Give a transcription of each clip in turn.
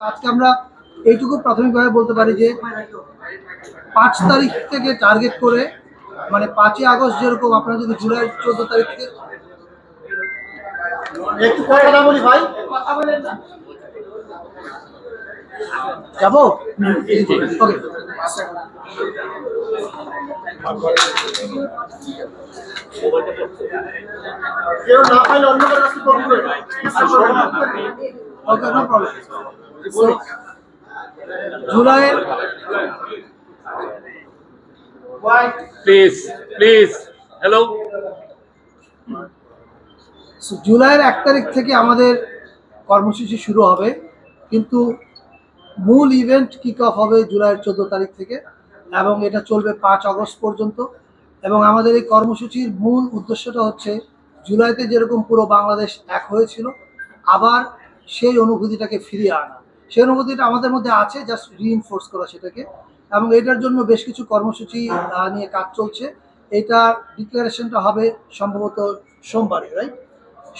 আজকে আমরা এইটুকু প্রাথমিকভাবে বলতে পারি যে পাঁচ তারিখ থেকে টার্গেট করে মানে পাঁচই আগস্ট যেরকম আপনারা যদি জুলাই চোদ্দ তারিখ থেকে যাব? ওকে কেউ না পাইলে অন্য কারও কাছে ওকে নো প্রবলেম জুলাইয়ের প্লিজ প্লিজ হ্যালো জুলাইয়ের এক তারিখ থেকে আমাদের কর্মসূচি শুরু হবে কিন্তু মূল ইভেন্ট কিক অফ হবে জুলাইয়ের চোদ্দ তারিখ থেকে এবং এটা চলবে পাঁচ আগস্ট পর্যন্ত। এবং আমাদের এই কর্মসূচির মূল উদ্দেশ্যটা হচ্ছে জুলাইতে যেরকম পুরো বাংলাদেশ এক হয়েছিল আবার সেই অনুভূতিটাকে ফিরিয়ে আনা। সেই অনুভূতিটা আমাদের মধ্যে আছে জাস্ট রিইনফোর্স করা সেটাকে। এবং এটার জন্য বেশ কিছু কর্মসূচি নিয়ে কাজ চলছে। এটা ডিক্লারেশনটা হবে সম্ভবত সোমবারে রাইট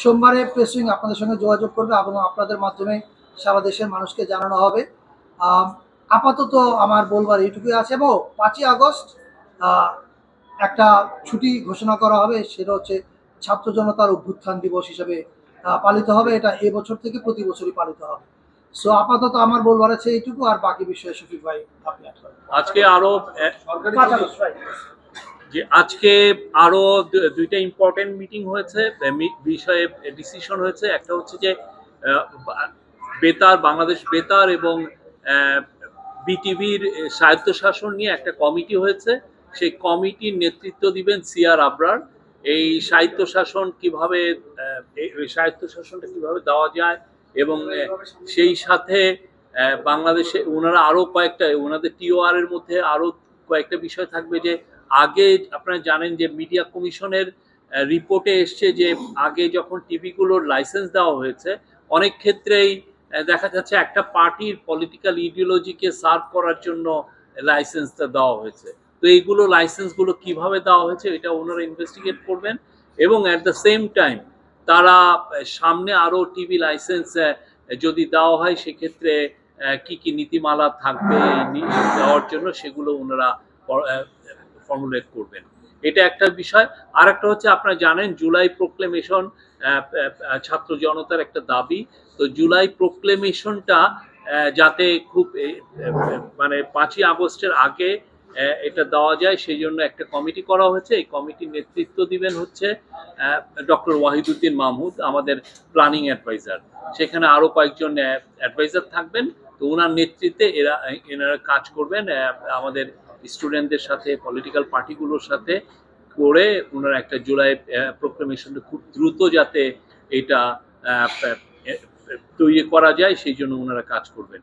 সোমবারে প্রেস আপনাদের সঙ্গে যোগাযোগ করবে এবং আপনাদের মাধ্যমে সারা দেশের মানুষকে জানানো হবে। আপাতত আমার বলবার এইটুকুই আছে। এবং পাঁচই আগস্ট একটা ছুটি ঘোষণা করা হবে, সেটা হচ্ছে ছাত্র জনতার অভ্যুত্থান দিবস হিসেবে পালিত হবে। এটা এবছর থেকে প্রতি বছরই পালিত হবে। সো আপাতত আমার বলবার আছে এইটুকু আর বাকি বিষয়ে শফিক ভাই আপনি। আজকে আরও? যে আজকে আরও দুইটা ইম্পর্টেন্ট মিটিং হয়েছে বিষয়ে ডিসিশন হয়েছে একটা হচ্ছে যে বেতার বাংলাদেশ বেতার এবং বিটিভির স্বায়ত্তশাসন নিয়ে একটা কমিটি হয়েছে সেই কমিটির নেতৃত্ব দিবেন সিআর আবরার এই স্বায়ত্তশাসন কীভাবে স্বায়ত্তশাসনটা কীভাবে দেওয়া যায় এবং সেই সাথে বাংলাদেশে ওনারা আরও কয়েকটা ওনাদের টিওআর এর মধ্যে আরও কয়েকটা বিষয় থাকবে যে, আগে আপনারা জানেন যে মিডিয়া কমিশনের রিপোর্টে এসছে যে, আগে যখন টিভিগুলোর লাইসেন্স দেওয়া হয়েছে, অনেক ক্ষেত্রেই দেখা যাচ্ছে একটা পার্টির পলিটিক্যাল ইডিওলজিকে সার্ভ করার জন্য লাইসেন্সটা দেওয়া হয়েছে। তো এইগুলো লাইসেন্সগুলো কীভাবে দেওয়া হয়েছে, এটা ওনারা ইনভেস্টিগেট করবেন এবং অ্যাট দ্য সেম টাইম তারা সামনে আরও টিভি লাইসেন্স যদি দেওয়া হয়, সেক্ষেত্রে কি কি নীতিমালা থাকবে দেওয়ার জন্য সেগুলো ওনারা ফর্মুলেট করবেন। এটা একটা বিষয়। আর একটা হচ্ছে, আপনারা জানেন, জুলাই প্রোক্লেমেশন ছাত্র জনতার একটা দাবি। তো জুলাই প্রোক্লেমেশনটা যাতে খুব মানে পাঁচই আগস্টের আগে এটা দেওয়া যায় সেই জন্য একটা কমিটি করা হয়েছে। এই কমিটির নেতৃত্ব দিবেন হচ্ছে ডক্টর ওয়াহিদুদ্দিন মাহমুদ, আমাদের প্ল্যানিং অ্যাডভাইজার। সেখানে আরও কয়েকজন অ্যাডভাইজার থাকবেন। তো ওনার নেতৃত্বে এরা, এনারা কাজ করবেন আমাদের স্টুডেন্টদের সাথে, পলিটিক্যাল পার্টিগুলোর সাথে করে ওনারা একটা জুলাই প্রোক্লেমেশনটা খুব দ্রুত যাতে এটা তৈরি করা যায় সেই জন্য ওনারা কাজ করবেন।